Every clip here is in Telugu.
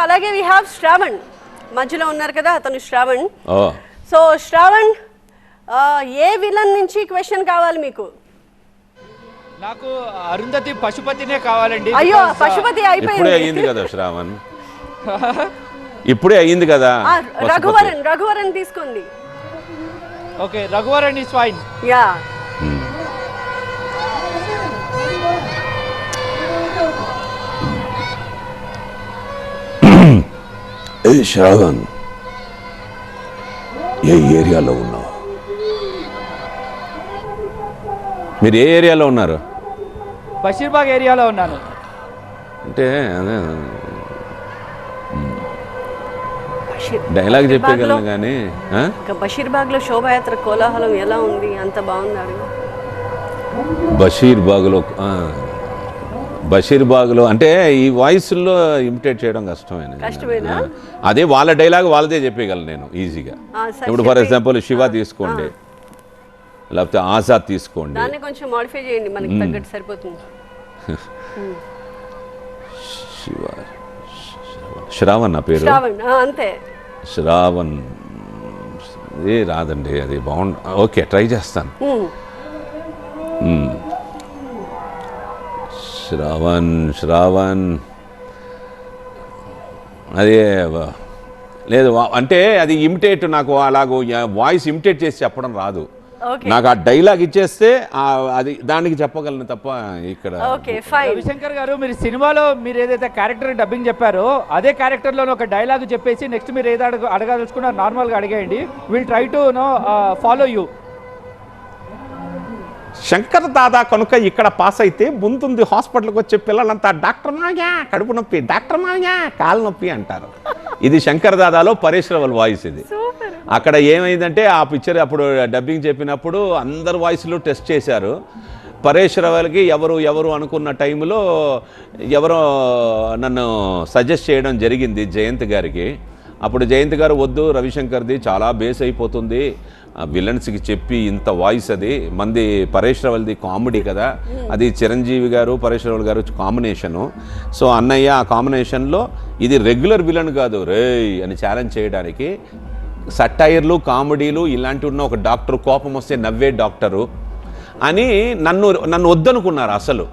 అలాగే వి హ్యావ్ శ్రావణ్. మధ్యలో ఉన్నారు కదా అతను శ్రావణ్. ఓ. సో శ్రావణ్ ఏ విలన్ నుంచి క్వశ్చన్ కావాలి మీకు? నాకు అరుంధతి పశుపతినే కావాలండి అయ్యో పశుపతి ఇప్పుడే అయిపోయింది అయ్యింది కదా శ్రావణ్. ఇప్పుడే అయ్యింది కదా. రఘువరన్ రఘువరన్ తీసుకోండి. Okay Raghuvaran is fine. Yeah. ఏ శ్రావణ్ ఏ ఏరియాలో ఉన్నావు? మీరు ఏ ఏరియాలో ఉన్నారు? బషీర్బాగ్ ఏరియాలో ఉన్నాను. అంటే అదే డైలాగ్ చెప్పగలను కానీ ఆ? ఇంకా బషీర్బాగ్లో శోభాయాత్ర కోలాహలం ఎలా ఉంది? అంత బాగుంది అడుగు బషీర్ బాగ్లో ఆ, బషీర్ బాగ్లో అంటే ఈ వాయిస్లో ఇమిటేట్ చేయడం కష్టమైన? అదే వాళ్ళ డైలాగ్ వాళ్ళదే చెప్పగలను నేను ఈజీగా. ఇప్పుడు ఫర్. ఎగ్జాంపుల్ శివ తీసుకోండి లేకపోతే ఆజాద్ తీసుకోండి. కొంచెం మాడిఫై చేయండి మనకి తగ్గట్టు సరిపోతుంది. శివ శ్రావణ్ నా పేరు? శ్రావణ్ ఆ, అంతే. శ్రావణ్ ఏ రాదండి అది బాగుంది ఓకే ట్రై చేస్తాను. శ్రావణ్ శ్రావణ్. అదే వ- లేదు వా- అంటే అది ఇమిటేట్ నాకు అలాగ వాయిస్ ఇమిటేట్ చేసి చెప్పడం రాదు. ఓకే. నాకు ఆ డైలాగ్ ఇచ్చేస్తే ఆ అది దానికి చెప్పగలను తప్ప ఇక్కడ రవిశంకర్ గారు మీరు సినిమాలో మీరు ఏదైతే క్యారెక్టర్ డబ్బింగ్ చెప్పారో అదే క్యారెక్టర్లో ఒక డైలాగ్ చెప్పేసి నెక్స్ట్ మీరు ఏదో అడగ అడగాల్సుకున్నా నార్మల్గా అడిగేయండి. Will try to no follow you. Shankar Dada కనుక ఇక్కడ పాస్ అయితే ముందుంది హాస్పిటల్కి వచ్చే పిల్లలంతా డాక్టర్ మాగా కడుపు నొప్పి డాక్టర్ మాగా కాలు నొప్పి అంటారు. ఇది శంకర్ దాదాలో పరేష్ రావల్ వాయిస్ ఇది. అక్కడ ఏమైందంటే ఆ పిక్చర్ అప్పుడు డబ్బింగ్ చెప్పినప్పుడు అందరు వాయిస్లు టెస్ట్ చేశారు. పరేష్ రావల్కి ఎవరు ఎవరు అనుకున్న టైంలో ఎవరో నన్ను సజెస్ట్ చేయడం జరిగింది జయంత్ గారికి. అప్పుడు జయంత్ గారు వద్దు రవిశంకర్ది చాలా బేస్ అయిపోతుంది. విలన్స్కి చెప్పి ఇంత వాయిస్ అది మంది పరేష్ రావల్ది కామెడీ కదా. అది చిరంజీవి గారు పరేష్ రావల్ గారు కాంబినేషను. సో అన్నయ్య ఆ కాంబినేషన్లో ఇది రెగ్యులర్ విలన్ కాదు రేయ్ అని ఛాలెంజ్ చేయడానికి సట్టైర్లు కామెడీలు ఇలాంటివి ఉన్న ఒక డాక్టర్ కోపం వస్తే నవ్వే డాక్టరు అని నన్ను నన్ను వద్దనుకున్నారు అసలు.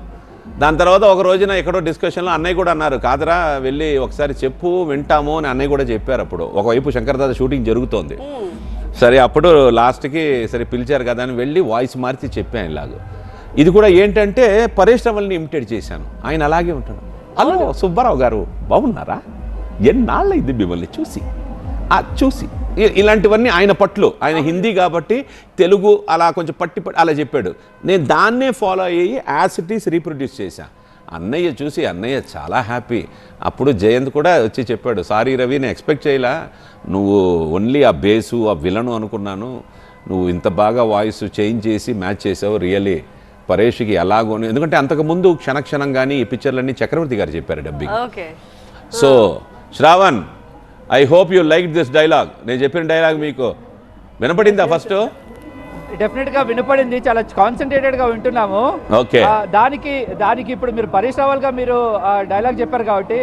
దాని తర్వాత ఒక రోజున ఎక్కడో డిస్కషన్లో అన్నయ్య కూడా అన్నారు కాదరా వెళ్ళి ఒకసారి చెప్పు వింటాము అని అన్నయ్య కూడా చెప్పారు అప్పుడు. ఒకవైపు శంకర్దాద షూటింగ్ జరుగుతోంది. సరే అప్పుడు లాస్ట్కి సరే పిలిచారు కదా అని వెళ్ళి వాయిస్ మార్చి చెప్పాను ఇలాగ. ఇది కూడా ఏంటంటే పరేష్ రవల్ని ఇమిటేట్ చేశాను. ఆయన అలాగే ఉంటాడు. హలో సుబ్బారావు గారు బాగున్నారా? ఎన్నాళ్ళ ఇది మిమ్మల్ని చూసి? చూసి. ఇలాంటివన్నీ ఆయన పట్లు ఆయన హిందీ కాబట్టి తెలుగు అలా కొంచెం పట్టి పట్టి అలా చెప్పాడు. నేను దాన్నే ఫాలో అయ్యి ఈస్ రీప్రొడ్యూస్ చేశాను అన్నయ్య చూసి అన్నయ్య చాలా హ్యాపీ. అప్పుడు జయంత్ కూడా వచ్చి చెప్పాడు సారీ రవి నేను ఎక్స్పెక్ట్ చేయలా. నువ్వు ఓన్లీ ఆ బేసు ఆ విలను అనుకున్నాను. నువ్వు ఇంత బాగా వాయిస్ చేంజ్ చేసి మ్యాచ్ చేసావు రియలీ. పరేష్కి ఎలాగో ఎందుకంటే అంతకుముందు క్షణక్షణం కానీ ఈ పిక్చర్లన్నీ చక్రవర్తి గారు చెప్పారు dubbing. Okay. So Shravan I hope you like this dialogue. నేను చెప్పిన డైలాగ్ మీకు వినపడిందా ఫస్ట్? డెఫినెట్గా వినపడింది చాలా కాన్సన్ట్రేటెడ్గా వింటున్నాము. దానికి దానికి ఇప్పుడు మీరు పరేష్ రావల్గా మీరు డైలాగ్ చెప్పారు కాబట్టి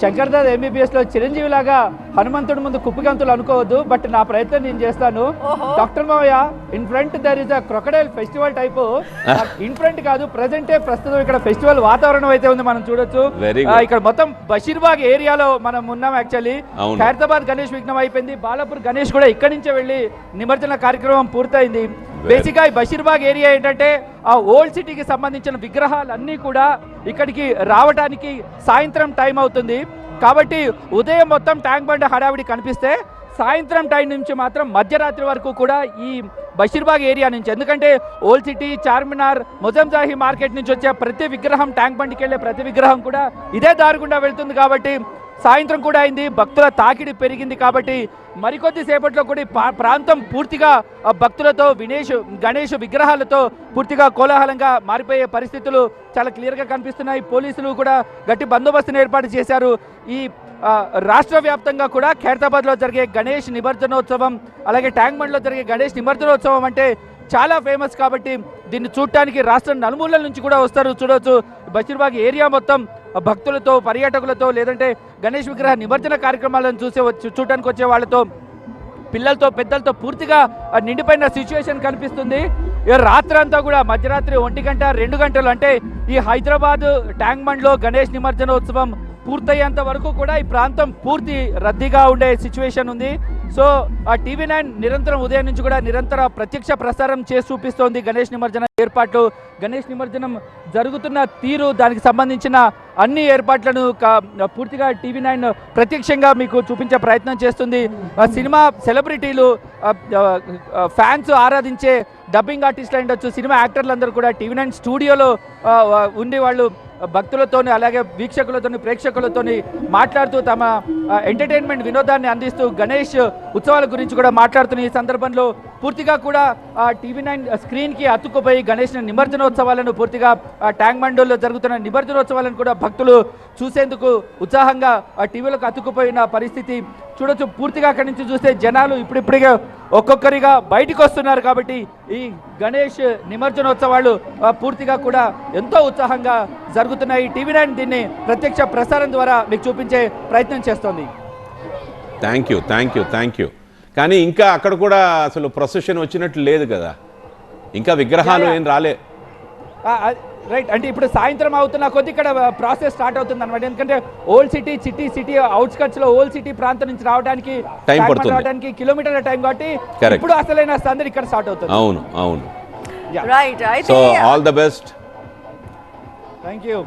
శంకర్ దాద్ ఎంబీబీఎస్లో చిరంజీవి లాగా హనుమంతుడి ముందు కుప్పిగంతులు అనుకోవద్దు బట్ నా ప్రయత్నం నేను చేస్తాను. డాక్టర్ మావయ్య in front there is a crocodile festival type in front కాదు ప్రెసెంటే ప్రస్తుతం ఇక్కడ ఫెస్టివల్ వాతావరణం అయితే ఉంది మనం చూడొచ్చు. ఇక్కడ మొత్తం బషీర్బాగ్ ఏరియాలో మనం ఉన్నాం యాక్చువల్లీ. ఖైరతాబాద్ గణేష్ విఘ్నం అయిపోయింది బాలాపూర్ గణేష్ కూడా ఇక్కడి నుంచే వెళ్ళి నిమజ్జన కార్యక్రమం పూర్తయింది బేసిక్గా ఈ బషీర్బాగ్ ఏరియా ఏంటంటే ఆ ఓల్డ్ సిటీకి సంబంధించిన విగ్రహాలన్నీ కూడా ఇక్కడికి రావడానికి సాయంత్రం టైం అవుతుంది. కాబట్టి ఉదయం మొత్తం ట్యాంక్ బండ్ హడావిడి కనిపిస్తే సాయంత్రం టైం నుంచి మాత్రం మధ్యరాత్రి వరకు కూడా ఈ బషీర్బాగ్ ఏరియా నుంచి. ఎందుకంటే old city Charminar Mozamjahi market నుంచి వచ్చే ప్రతి విగ్రహం ట్యాంక్ బండికి వెళ్ళే ప్రతి విగ్రహం కూడా ఇదే దారి గుండా వెళ్తుంది కాబట్టి సాయంత్రం కూడా అయింది. భక్తుల తాకిడి పెరిగింది కాబట్టి మరికొద్ది సేపట్లో కూడా ప్రాంతం పూర్తిగా భక్తులతో వినేష్ గణేష్ విగ్రహాలతో పూర్తిగా కోలాహలంగా మారిపోయే పరిస్థితులు చాలా క్లియర్గా కనిపిస్తున్నాయి. పోలీసులు కూడా గట్టి బందోబస్తును ఏర్పాటు చేశారు. ఈ రాష్ట్ర వ్యాప్తంగా కూడా ఖైరతాబాద్లో జరిగే గణేష్ నిమజ్జనోత్సవం అలాగే ట్యాంక్ బండ్లో జరిగే గణేష్ నిమజ్జనోత్సవం అంటే చాలా ఫేమస్ కాబట్టి దీన్ని చూడటానికి రాష్ట్రం నలుమూలల నుంచి కూడా వస్తారు. చూడవచ్చు బషీర్బాగ్ ఏరియా మొత్తం భక్తులతో పర్యాటకులతో లేదంటే గణేష్ విగ్రహ నిమజ్జన కార్యక్రమాలను చూసే వచ్చి చూడటానికి వచ్చే వాళ్ళతో పిల్లలతో పెద్దలతో పూర్తిగా నిండిపోయిన సిచ్యువేషన్ కనిపిస్తుంది. రాత్రంతా రాత్రి అంతా కూడా మధ్యరాత్రి ఒంటి గంట రెండు గంటలు అంటే ఈ హైదరాబాద్ ట్యాంక్ బండ్లో గణేష్ నిమజ్జనోత్సవం పూర్తయ్యేంత వరకు కూడా ఈ ప్రాంతం పూర్తి రద్దీగా ఉండే సిచ్యువేషన్ ఉంది. సో ఆ టీవీ నైన్ నిరంతరం ఉదయం నుంచి కూడా నిరంతర ప్రత్యక్ష ప్రసారం చేసి చూపిస్తోంది గణేష్ నిమజ్జన ఏర్పాట్లు. గణేష్ నిమజ్జనం జరుగుతున్న తీరు దానికి సంబంధించిన అన్ని ఏర్పాట్లను పూర్తిగా టీవీ నైన్ ప్రత్యక్షంగా మీకు చూపించే ప్రయత్నం చేస్తుంది. ఆ సినిమా సెలబ్రిటీలు ఫ్యాన్స్ ఆరాధించే డబ్బింగ్ ఆర్టిస్టులు ఉండొచ్చు సినిమా యాక్టర్లందరూ కూడా టీవీ నైన్ స్టూడియోలో ఉండి వాళ్ళు భక్తులతోని అలాగే వీక్షకులతోని ప్రేక్షకులతోని మాట్లాడుతూ తమ ఎంటర్టైన్మెంట్ వినోదాన్ని అందిస్తూ గణేష్ ఉత్సవాల గురించి కూడా మాట్లాడుతున్న ఈ సందర్భంలో పూర్తిగా కూడా ఆ టీవీ నైన్ స్క్రీన్కి అతుక్కుపోయి గణేష్ నిమజ్జనోత్సవాలను పూర్తిగా ఆ ట్యాంక్ బండోల్లో జరుగుతున్న నిమజ్జనోత్సవాలను కూడా భక్తులు చూసేందుకు ఉత్సాహంగా ఆ టీవీలకు అతుక్కుపోయిన పరిస్థితి చూడొచ్చు. పూర్తిగా అక్కడి నుంచి చూస్తే జనాలు ఇప్పుడిప్పుడిగా ఒక్కొక్కరిగా బయటకు వస్తున్నారు కాబట్టి ఈ గణేష్ నిమజ్జనోత్సవాలు పూర్తిగా కూడా ఎంతో ఉత్సాహంగా జరుగుతున్నాయి. టీవీ నైన్ దీన్ని ప్రత్యక్ష ప్రసారం ద్వారా మీకు చూపించే ప్రయత్నం చేస్తోంది. Thank you thank you thank you కానీ ఇంకా అక్కడ కూడా అసలు ప్రొసెషన్ వచ్చినట్లు లేదు కదా. ఇంకా విగ్రహాలు. ఏం రాలే. రైట్ అంటే ఇప్పుడు సాయంత్రం అవుతున్న కొద్ది ఇక్కడ ప్రాసెస్ స్టార్ట్ అవుతుంది అనమాట ఎందుకంటే ఓల్డ్ సిటీ సిటీ సిటీ అవుట్స్కట్స్లో ఓల్డ్ సిటీ ప్రాంతం నుంచి రావడానికి బండ్ పడుతుంది. రావడానికి కిలోమీటర్ల టైం కాబట్టి. ఇప్పుడు అసలైన సందడి ఇక్కడ స్టార్ట్ అవుతుంది. అవును అవును. Right so all the best thank you